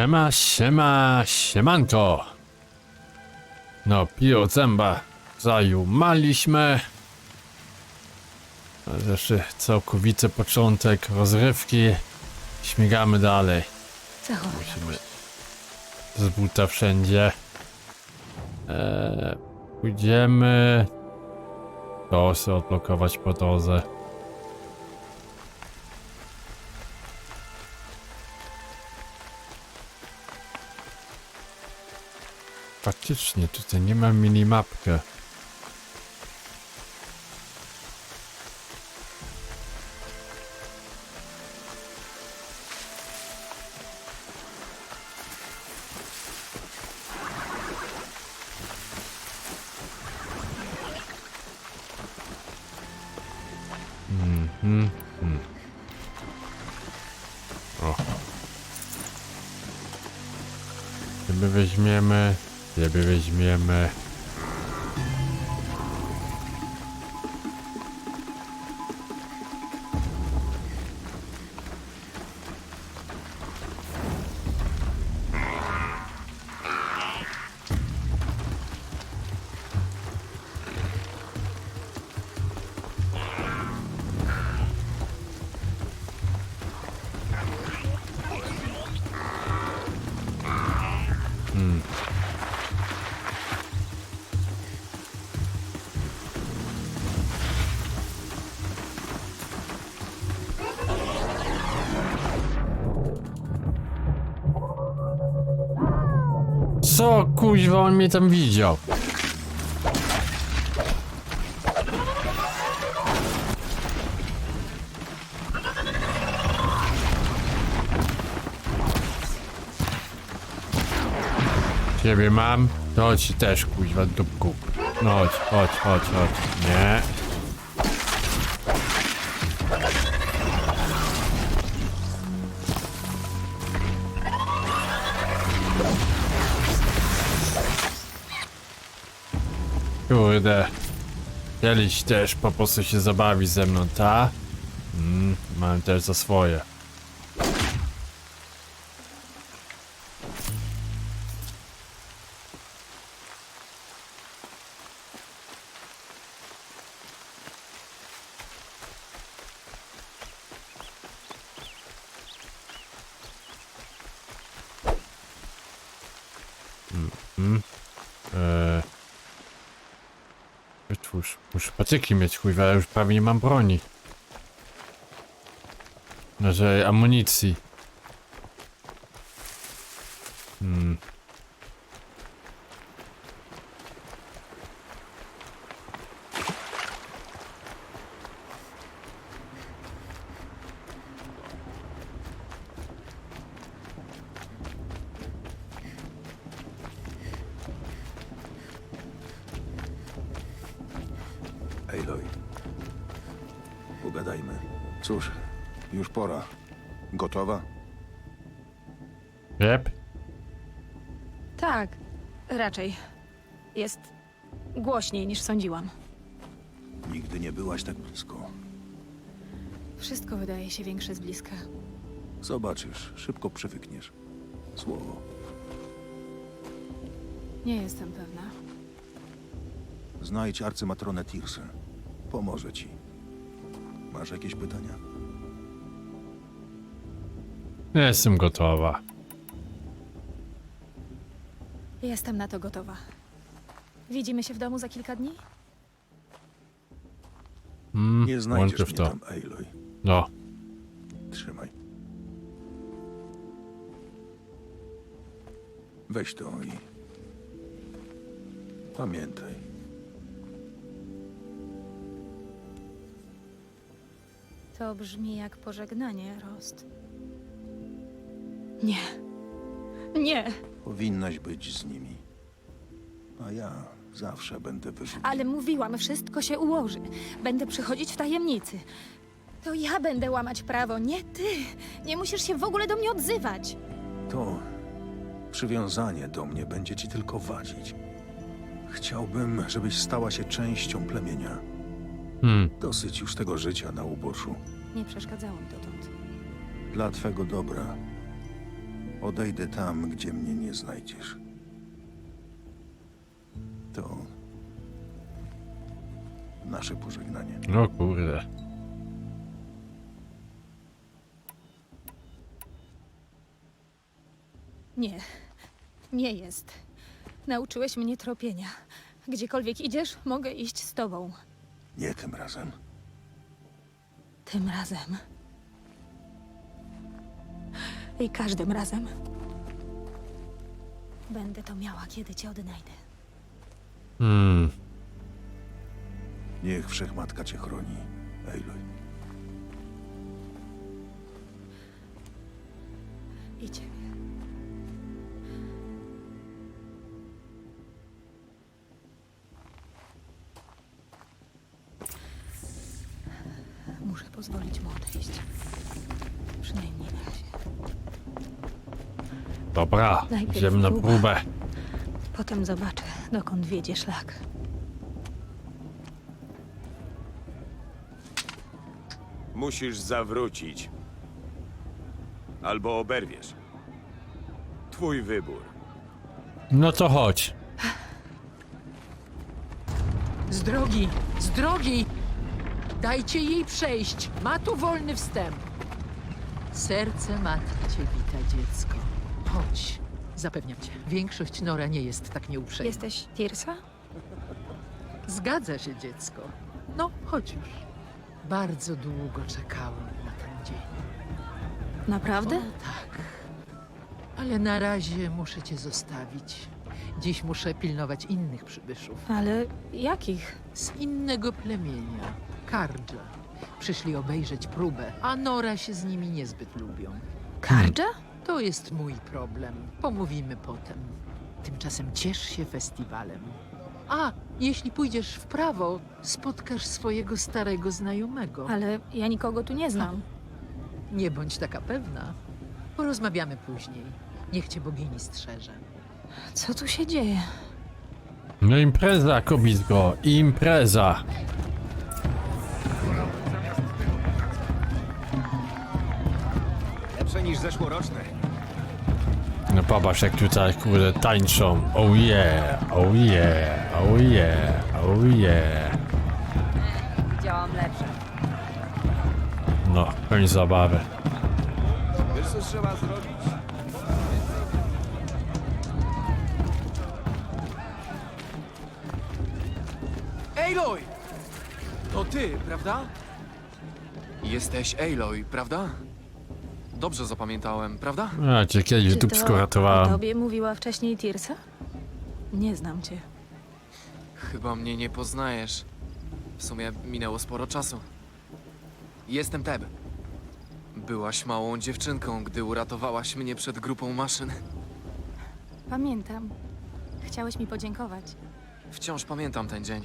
Siema, siema, siemanko. No, piło zęba zajumaliśmy. Jeszcze całkowity początek rozrywki. Śmigamy dalej. Musimy z buta wszędzie. Eee, pójdziemy. To sobie odblokować po drodze. Faktycznie, tutaj nie ma minimapkę. Mhm. Hmm. Ciebie weźmiemy, ciebie weźmiemy. Co kuźwa on mnie tam widział? Ciebie mam, to ci też kuźwa dupku. No chodź, chodź, chodź, chodź. Nie. Kurde. Kiedyś też po prostu się zabawi ze mną, ta? Mm, mam też za swoje. Mm, eee. Muszę patyki mieć, chuj, ale już prawie nie mam broni. Znaczy amunicji. Raczej. Jest głośniej niż sądziłam. Nigdy nie byłaś tak blisko. Wszystko wydaje się większe z bliska. Zobaczysz, szybko przywykniesz. Słowo. Nie jestem pewna. Znajdź arcymatronę Tirsę. Pomoże ci. Masz jakieś pytania? Jestem gotowa. Jestem na to gotowa. Widzimy się w domu za kilka dni? Mm, Nie znajdziesz w mnie to. tam, Aloy. No. Trzymaj. Weź to i... Pamiętaj. To brzmi jak pożegnanie, Rost. Nie. Nie, Powinnaś być z nimi. A ja zawsze będę wyżył. ale mówiłam, wszystko się ułoży. Będę przychodzić w tajemnicy. To ja będę łamać prawo, nie ty. Nie musisz się w ogóle do mnie odzywać. To przywiązanie do mnie będzie ci tylko wadzić. Chciałbym, żebyś stała się częścią plemienia. Hmm. Dosyć już tego życia na uboczu. Nie przeszkadzałam dotąd. Dla twego dobra Odejdę tam, gdzie mnie nie znajdziesz. To nasze pożegnanie. O kurde. Nie, nie jest. Nauczyłeś mnie tropienia. Gdziekolwiek idziesz, mogę iść z tobą. Nie tym razem. Tym razem. I każdym razem. Będę to miała, kiedy cię odnajdę. Hmm. Niech Wszechmatka cię chroni, Aloy. I Najpierw idziemy na próba. próbę. Potem zobaczę, dokąd wiedzie szlak. Musisz zawrócić. Albo oberwiesz. Twój wybór. No to chodź. Z drogi! Z drogi! Dajcie jej przejść! Ma tu wolny wstęp. Serce matki cię wita, dziecko. Chodź. Zapewniam cię, większość Nora nie jest tak nieuprzejma. Jesteś Tirsa? Zgadza się, dziecko. No, chodź już. Bardzo długo czekałem na ten dzień. Naprawdę? Tak. Ale na razie muszę cię zostawić. Dziś muszę pilnować innych przybyszów. Ale jakich? Z innego plemienia. Kardża. Przyszli obejrzeć próbę, a Nora się z nimi niezbyt lubią. Kardża? To jest mój problem. Pomówimy potem. Tymczasem ciesz się festiwalem. A, jeśli pójdziesz w prawo, spotkasz swojego starego znajomego. Ale ja nikogo tu nie znam. Nie bądź taka pewna. Porozmawiamy później. Niech cię bogini strzeże. Co tu się dzieje? No impreza, kobitko. Impreza. Lepsze niż zeszłoroczne. No popatrz jak tutaj kurde tańczą. Oh yeah, oh yeah, oh yeah, oh yeah. Widziałam lepsze. No, koniec zabawy. Wiesz co trzeba zrobić? Aloy! To ty, prawda? Jesteś Aloy, prawda? Dobrze zapamiętałem, prawda? A cię kiedyś dupsko to o ratowałem. tobie mówiła wcześniej Tirsa? Nie znam cię. Chyba mnie nie poznajesz. W sumie minęło sporo czasu. Jestem Teb. Byłaś małą dziewczynką, gdy uratowałaś mnie przed grupą maszyn. Pamiętam. Chciałeś mi podziękować. Wciąż pamiętam ten dzień.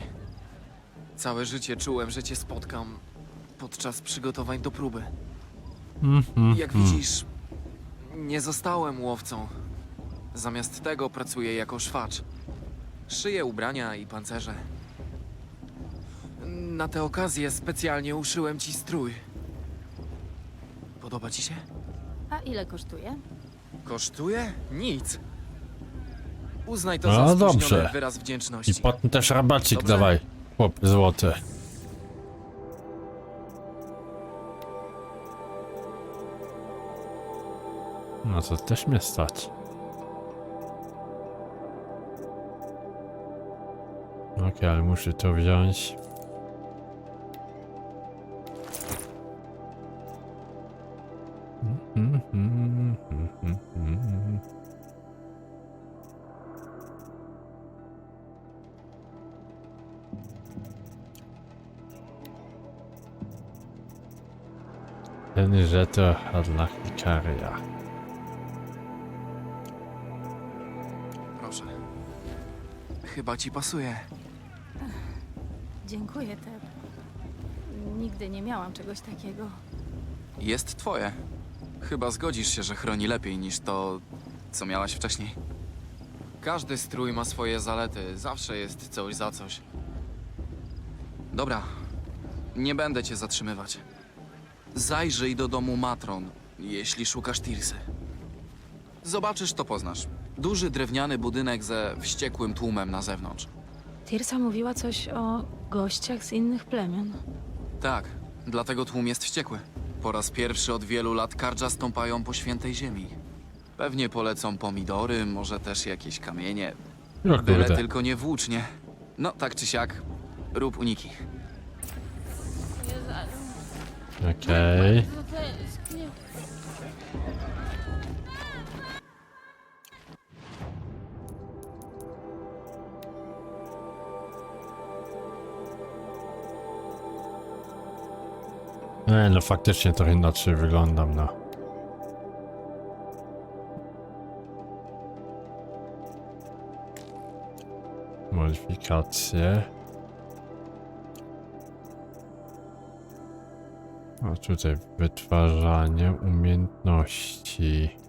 Całe życie czułem, że cię spotkam podczas przygotowań do próby. Mhm, Jak widzisz, nie zostałem łowcą. Zamiast tego pracuję jako szwacz. Szyję ubrania i pancerze. Na tę okazję specjalnie uszyłem ci strój. Podoba ci się? A ile kosztuje? Kosztuje? Nic. Uznaj to No za spóźniony dobrze. wyraz I wdzięczności. potem też rabacik Dobrze. dawaj. Chłop złoty. No to też mnie stać. Ale muszę to wziąć. Ten, że to dla Hikaria. Chyba ci pasuje. Dziękuję, Teb. Nigdy nie miałam czegoś takiego. Jest twoje. Chyba zgodzisz się, że chroni lepiej niż to, co miałaś wcześniej. Każdy strój ma swoje zalety, zawsze jest coś za coś. Dobra, nie będę cię zatrzymywać. Zajrzyj do domu Matron, jeśli szukasz Tirsy. Zobaczysz, to poznasz. Duży drewniany budynek ze wściekłym tłumem na zewnątrz. Tirsa mówiła coś o gościach z innych plemion. Tak, dlatego tłum jest wściekły. Po raz pierwszy od wielu lat kardża stąpają po świętej ziemi. Pewnie polecą pomidory, może też jakieś kamienie. O Byle kurde. tylko nie włócznie. No, tak czy siak, rób uniki. Okej. Nie, no faktycznie trochę inaczej wyglądam, no. Modyfikacje. A tutaj wytwarzanie umiejętności.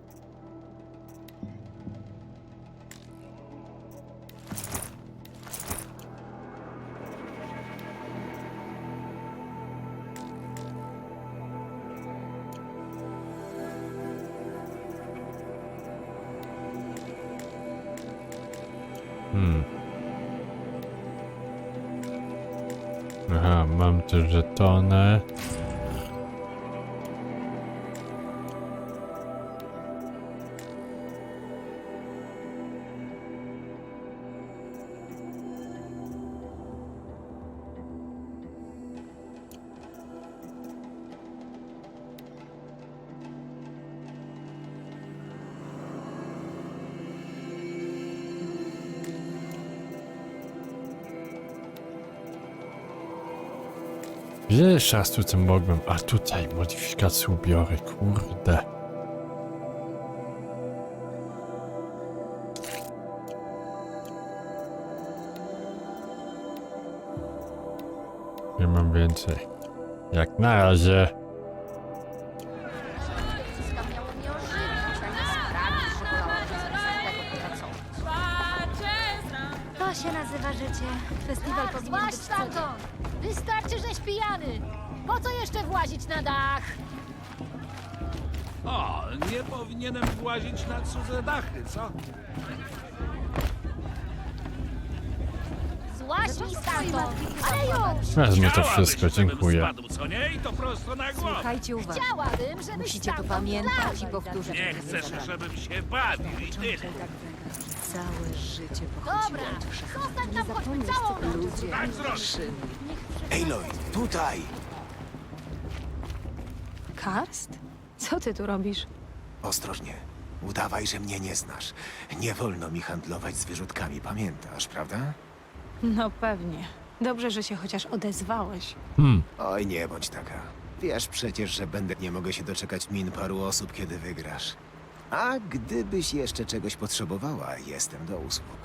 Jeszcze raz tutaj mogłem? A tutaj modyfikacje ubiory, kurde. Nie mam więcej. Jak na razie. Powinienem włazić na cudze dachy, co? Złaź mi stamtąd. Ale już! Wezmę to Chciałabyś, wszystko, żebym dziękuję. Spadł, co nie? I to prosto na głowę. Słuchajcie uważnie. Chciałabym, żebyś Musicie to stamtąd pamiętać i zlazł. powtórzyć. Nie chcesz, żebym się bawił i tyle. Całe życie Dobra, zostań tam choćby całą noc. Tak zrobię. Aloy, tutaj! Karst? Co ty tu robisz? Ostrożnie. Udawaj, że mnie nie znasz. Nie wolno mi handlować z wyrzutkami, pamiętasz, prawda? No pewnie. Dobrze, że się chociaż odezwałeś. Hmm, Oj, nie bądź taka. Wiesz przecież, że będę nie mogę się doczekać min paru osób, kiedy wygrasz. A gdybyś jeszcze czegoś potrzebowała, jestem do usług.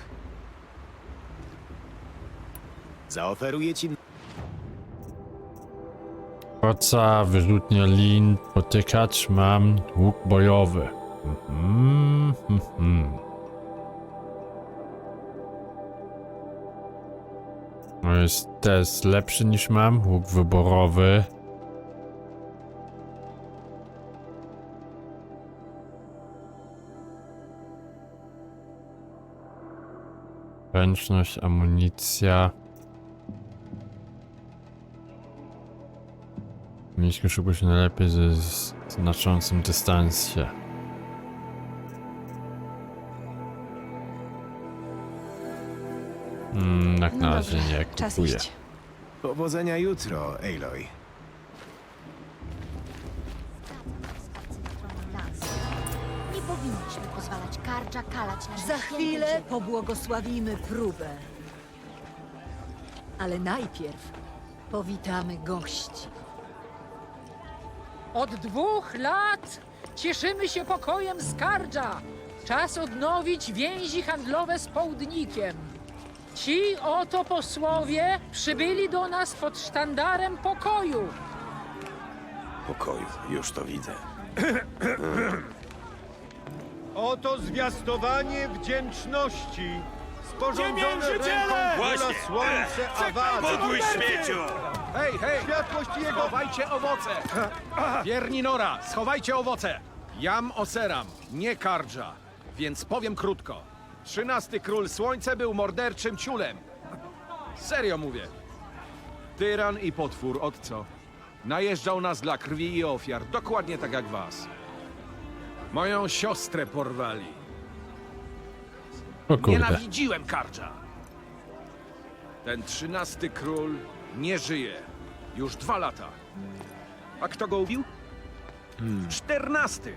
Zaoferuję ci Koca, wyrzutnia lin, potykacz, mam łuk bojowy. Mhm. No jest też lepszy niż mam, łuk wyborowy. Ręczność, amunicja. Mieliśmy szukać najlepiej ze znaczącym dystansie. Mm, jak na No razie dobrze, nie Czas kupuję. iść. powodzenia jutro, Aloy. Nie powinniśmy pozwalać Kardża kalać nasze Za święte chwilę pobłogosławimy próbę. Ale najpierw powitamy gości. Od dwóch lat cieszymy się pokojem z Kardża. Czas odnowić więzi handlowe z Południkiem. Ci oto posłowie przybyli do nas pod sztandarem pokoju. Pokoju, już to widzę. Oto zwiastowanie wdzięczności sporządzone ręką króla Właśnie! słońce śmieciu! Hej, hej! Światłość jego! Schowajcie owoce! Wierni Nora, schowajcie owoce! Jam Oseram, nie Kardża, więc powiem krótko. Trzynasty król słońce był morderczym ciulem. Serio mówię. Tyran i potwór, od co? Najeżdżał nas dla krwi i ofiar, dokładnie tak jak was. Moją siostrę porwali. O kurde. Nienawidziłem Kardża. Ten trzynasty król nie żyje. Już dwa lata. A kto go ubił? Czternasty.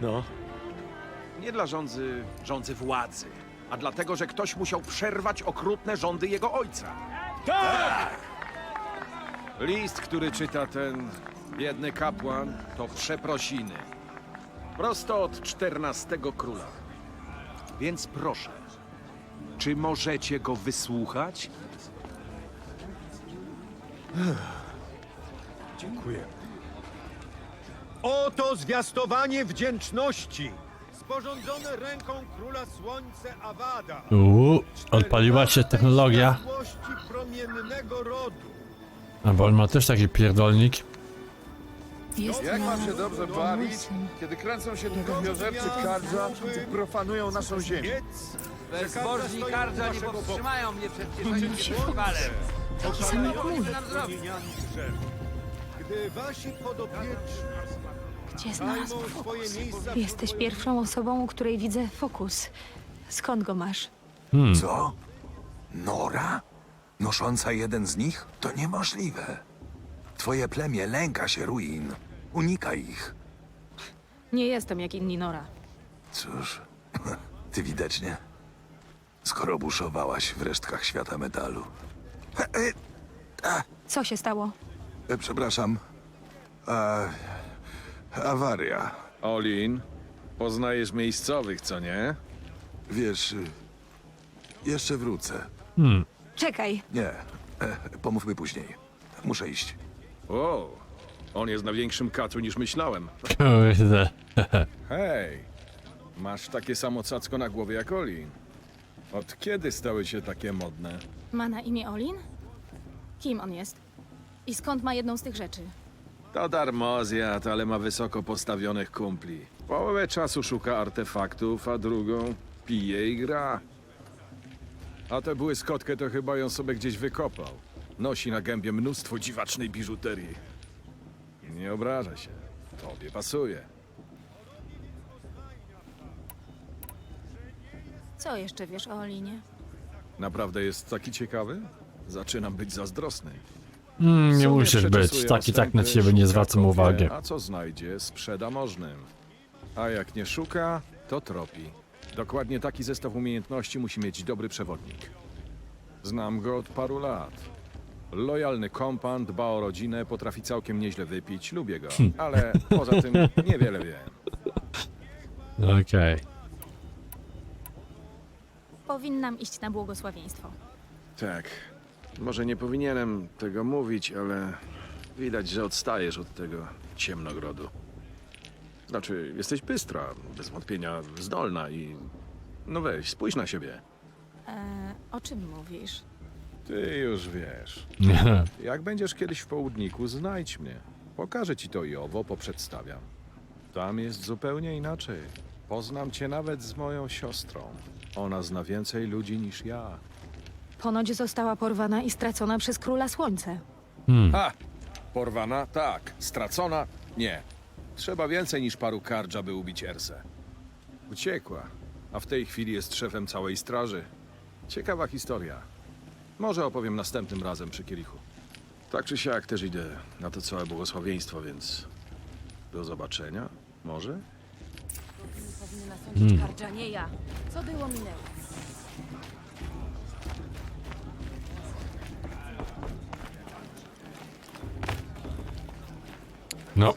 No. Nie dla rządzy, rządzy władzy, a dlatego, że ktoś musiał przerwać okrutne rządy jego ojca. Tak! List, który czyta ten biedny kapłan, to przeprosiny. Prosto od czternastego króla. Więc proszę, czy możecie go wysłuchać? Dziękuję. Oto zwiastowanie wdzięczności, sporządzone ręką króla słońce Awada. Uuu, odpaliła się technologia. Światłości promiennego rodu. A bo on ma też taki pierdolnik. Jest Jak mam się dobrze bawić, kiedy kręcą się tu krwiożercy kardża i profanują naszą ziemię? Bezbożni kardża nie powstrzymają mnie przed cieszeniem się festiwalem. Taki sam jak mój. Gdy wasi podopieczni Gdzie znalazł fokus? Jesteś pierwszą osobą, u której widzę fokus. Skąd go masz? Co? Nora? Nosząca jeden z nich? To niemożliwe. Twoje plemię lęka się ruin. Unika ich. Nie jestem jak inni Nora. Cóż, ty widocznie. Skoro buszowałaś w resztkach świata metalu. Co się stało? E, Przepraszam. E, awaria. Olin, poznajesz miejscowych, co nie? Wiesz, y, jeszcze wrócę. Czekaj, Nie, e, pomówmy później. Muszę iść. O, on jest na większym katu niż myślałem. Kurde. Hej, masz takie samo cacko na głowie jak Olin. Od kiedy stały się takie modne? ma na imię Olin? Kim on jest? I skąd ma jedną z tych rzeczy? To darmozjad, ale ma wysoko postawionych kumpli. Połowę czasu szuka artefaktów, a drugą pije i gra. A tę błyskotkę to chyba ją sobie gdzieś wykopał. Nosi na gębie mnóstwo dziwacznej biżuterii. Nie obraża się. Tobie pasuje. Co jeszcze wiesz o Olinie? Naprawdę jest taki ciekawy? Zaczynam być zazdrosny. Mm, nie musisz być. przeczesuję Tak i tak na ciebie nie szuka zwracam uwagi. A co znajdzie, sprzeda możnym. A jak nie szuka, to tropi. Dokładnie taki zestaw umiejętności musi mieć dobry przewodnik. Znam go od paru lat. Lojalny kompan, dba o rodzinę, potrafi całkiem nieźle wypić, lubię go. Ale poza tym niewiele wiem. Okej. Powinnam iść na błogosławieństwo. Tak. Może nie powinienem tego mówić, ale widać, że odstajesz od tego ciemnogrodu. Znaczy, jesteś bystra, bez wątpienia zdolna i... No weź, spójrz na siebie. E, o czym mówisz? Ty już wiesz. Jak będziesz kiedyś w południku, znajdź mnie. Pokażę ci to i owo, poprzedstawiam. Tam jest zupełnie inaczej. Poznam cię nawet z moją siostrą. Ona zna więcej ludzi niż ja. Ponoć została porwana i stracona przez Króla Słońce. Ha! Porwana? Tak. Stracona? Nie. Trzeba więcej niż paru kardża, by ubić Ersę. Uciekła, a w tej chwili jest szefem całej straży. Ciekawa historia. Może opowiem następnym razem przy kielichu. Tak czy siak też idę na to całe błogosławieństwo, więc do zobaczenia. Może? Powinny nasądzić Kardża, nie ja. Co było, minęło. No.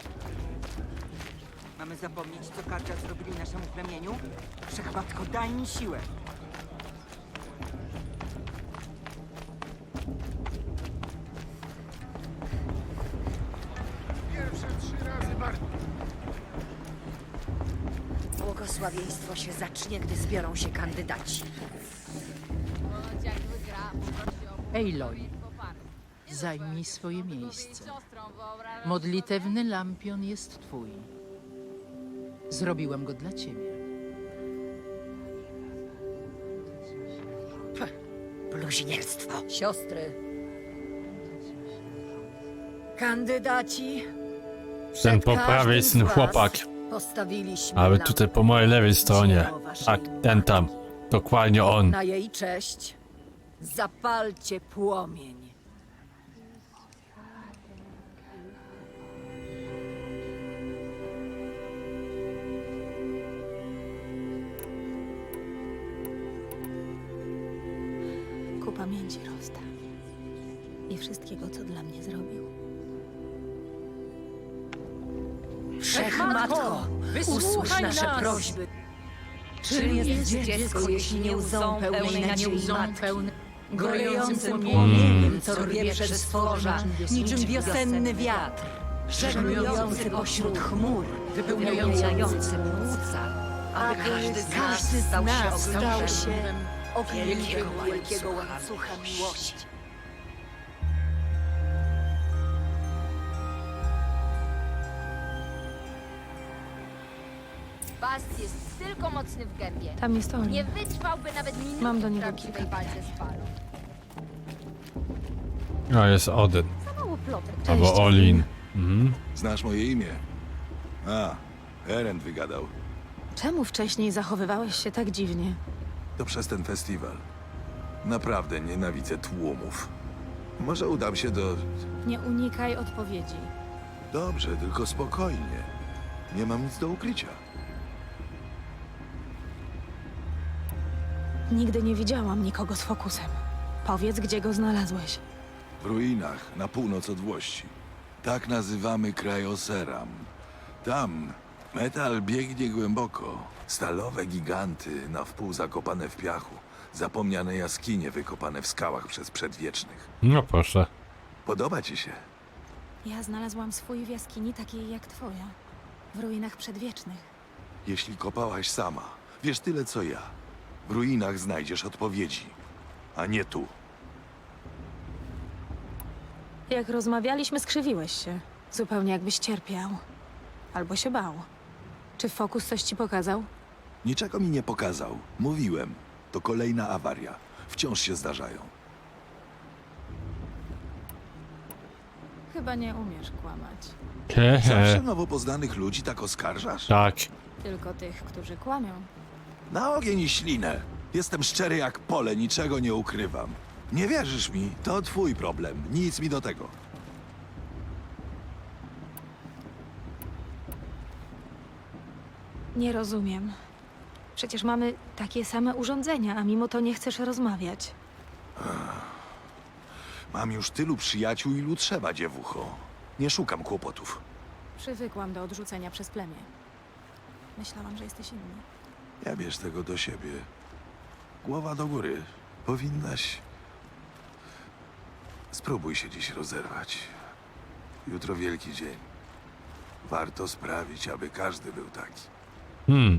Mamy zapomnieć, co Kardża zrobili naszemu plemieniu? Wszechmatko, daj mi siłę! Błogosławieństwo się zacznie, gdy zbiorą się kandydaci. Aloy, zajmij swoje miejsce. Modlitewny lampion jest twój. Zrobiłem go dla ciebie. Bluźnierstwo. Siostry. Kandydaci. Ten po prawej was chłopak. Postawiliśmy Ale lampę tutaj po mojej lewej stronie. waszej Tak, ten tam. Dokładnie on. Na jej cześć zapalcie płomień. Ku pamięci Rosta. I wszystkiego, co dla mnie zrobił. Wszechmatko, usłysz nasze nas. prośby. Czym jest dziecko, jeśli nie łzą pełnej nadziei matki? Gorejącym płomieniem, co rwie przez stworza, niczym wiosenny wiatr, żeglujący pośród chmur, wypełniający płuca, aby każdy z nas stał się okrążeniem wielkiego, wielkiego łańcucha miłości. W gębie. Tam jest Oli. Nie wytrwałby nawet minuty Mam do w niego prawdziwej kilka walce z falą. No jest Odyn. Za mało plotek. Albo Olin. Mhm. Znasz moje imię? A, Eren wygadał. Czemu wcześniej zachowywałeś się tak dziwnie? To przez ten festiwal. Naprawdę nienawidzę tłumów. Może udam się do... Nie unikaj odpowiedzi. Dobrze, tylko spokojnie. Nie mam nic do ukrycia. Nigdy nie widziałam nikogo z fokusem. Powiedz, gdzie go znalazłeś. W ruinach, na północ od Włości. Tak nazywamy kraj Oseram. Tam metal biegnie głęboko. Stalowe giganty, na wpół zakopane w piachu. Zapomniane jaskinie wykopane w skałach przez przedwiecznych. No proszę. Podoba ci się? Ja znalazłam swój w jaskini takiej jak twoja. W ruinach przedwiecznych. Jeśli kopałaś sama, wiesz tyle co ja. W ruinach znajdziesz odpowiedzi, a nie tu. Jak rozmawialiśmy, skrzywiłeś się. Zupełnie jakbyś cierpiał. Albo się bał. Czy Fokus coś ci pokazał? Niczego mi nie pokazał. Mówiłem. To kolejna awaria. Wciąż się zdarzają. Chyba nie umiesz kłamać. Hehe. Zawsze nowo poznanych ludzi tak oskarżasz? Tak. Tylko tych, którzy kłamią. Na ogień i ślinę. Jestem szczery jak pole, niczego nie ukrywam. Nie wierzysz mi? To twój problem. Nic mi do tego. Nie rozumiem. Przecież mamy takie same urządzenia, a mimo to nie chcesz rozmawiać. Mam już tylu przyjaciół, ilu trzeba, dziewucho. Nie szukam kłopotów. Przywykłam do odrzucenia przez plemię. Myślałam, że jesteś inny. Nie bierz tego do siebie. Głowa do góry. Powinnaś. Spróbuj się dziś rozerwać. Jutro wielki dzień. Warto sprawić, aby każdy był taki. Hmm.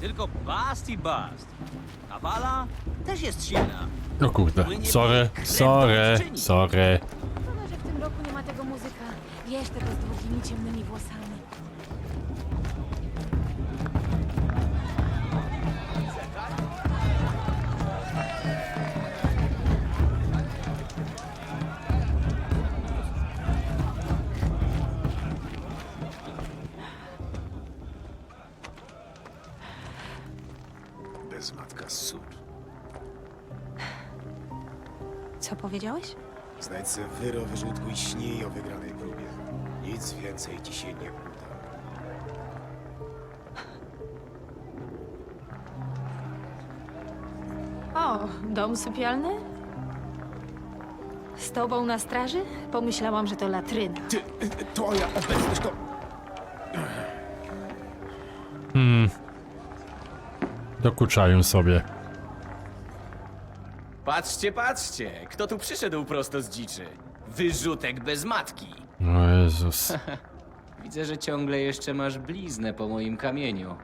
Tylko Bast i Bast. A Bala też jest silna. O kurde. Sorry, sorry, sorry. Szkoda, że w tym roku nie ma tego muzyka. Wiesz, tego z długimi, ciemnymi włosami. Powiedziałeś? Znajdź se wyro, wyrzutku i śnij o wygranej próbie. Nic więcej ci się nie uda. O, dom sypialny? Z tobą na straży? Pomyślałam, że to latryna. Ty, twoja obecność to... Hmm. Dokuczają sobie. Patrzcie, patrzcie, kto tu przyszedł prosto z dziczy. Wyrzutek bez matki. O Jezus. Widzę, że ciągle jeszcze masz bliznę po moim kamieniu.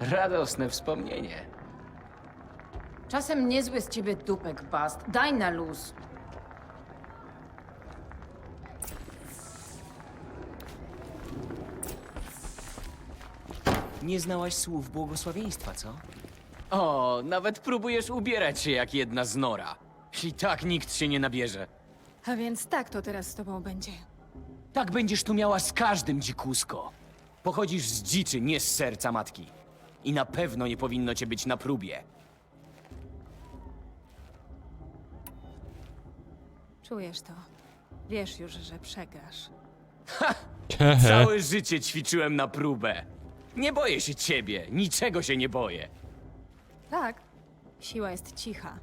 Radosne wspomnienie. Czasem niezły z ciebie dupek, Bast. Daj na luz. Nie znałaś słów błogosławieństwa, co? O, nawet próbujesz ubierać się jak jedna z Nora. I tak nikt się nie nabierze. A więc tak to teraz z tobą będzie. Tak będziesz tu miała z każdym dzikusko. Pochodzisz z dziczy, nie z serca matki. I na pewno nie powinno cię być na próbie. Czujesz to. Wiesz już, że przegrasz. Całe życie ćwiczyłem na próbę. Nie boję się ciebie, niczego się nie boję. Tak. Siła jest cicha.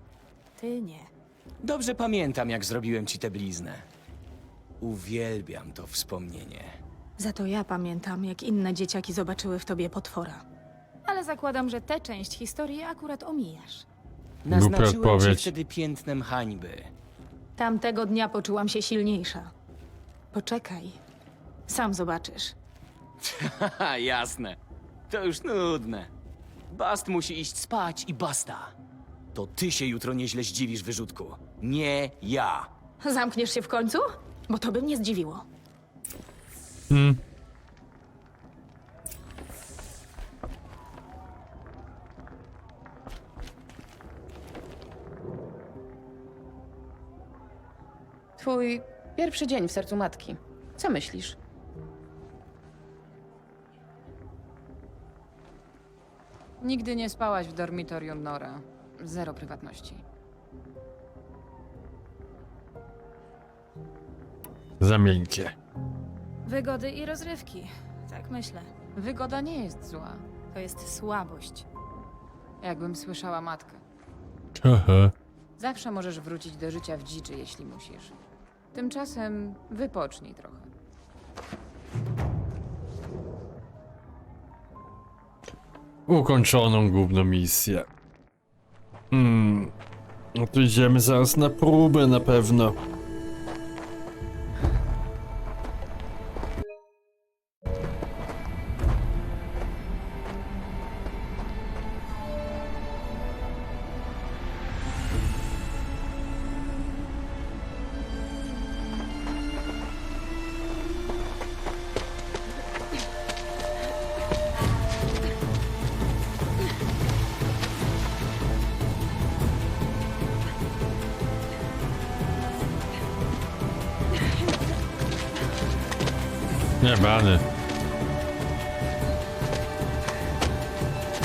Ty nie. Dobrze pamiętam, jak zrobiłem ci tę bliznę. Uwielbiam to wspomnienie. Za to ja pamiętam, jak inne dzieciaki zobaczyły w tobie potwora. Ale zakładam, że tę część historii akurat omijasz. Naznaczyłem cię odpowiedź. wtedy piętnem hańby. Tamtego dnia poczułam się silniejsza. Poczekaj. Sam zobaczysz. Haha, jasne. To już nudne. Bast musi iść spać i basta. To ty się jutro nieźle zdziwisz, wyrzutku. Nie ja. Zamkniesz się w końcu? Bo to by mnie zdziwiło. Hmm. Twój pierwszy dzień w sercu matki. Co myślisz? Nigdy nie spałaś w dormitorium Nora. Zero prywatności. Za miękkie. Wygody i rozrywki. Tak myślę. Wygoda nie jest zła. To jest słabość. Jakbym słyszała matkę. Hehe. Zawsze możesz wrócić do życia w dziczy, jeśli musisz. Tymczasem wypocznij trochę. Ukończoną główną misję. Hmm. No to idziemy zaraz na próbę na pewno.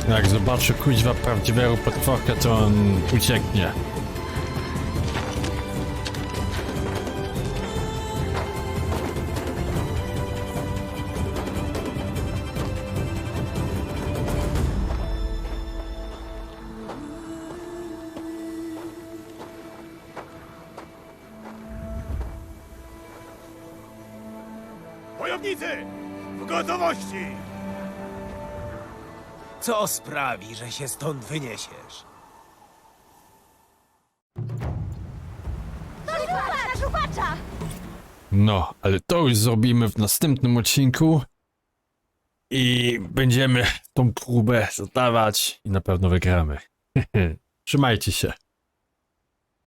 Jak zobaczy kuźwa prawdziwego potworka, to on ucieknie. Co sprawi, że się stąd wyniesiesz? No, ale to już zrobimy w następnym odcinku. I będziemy tą próbę zadawać i na pewno wygramy. Trzymajcie się.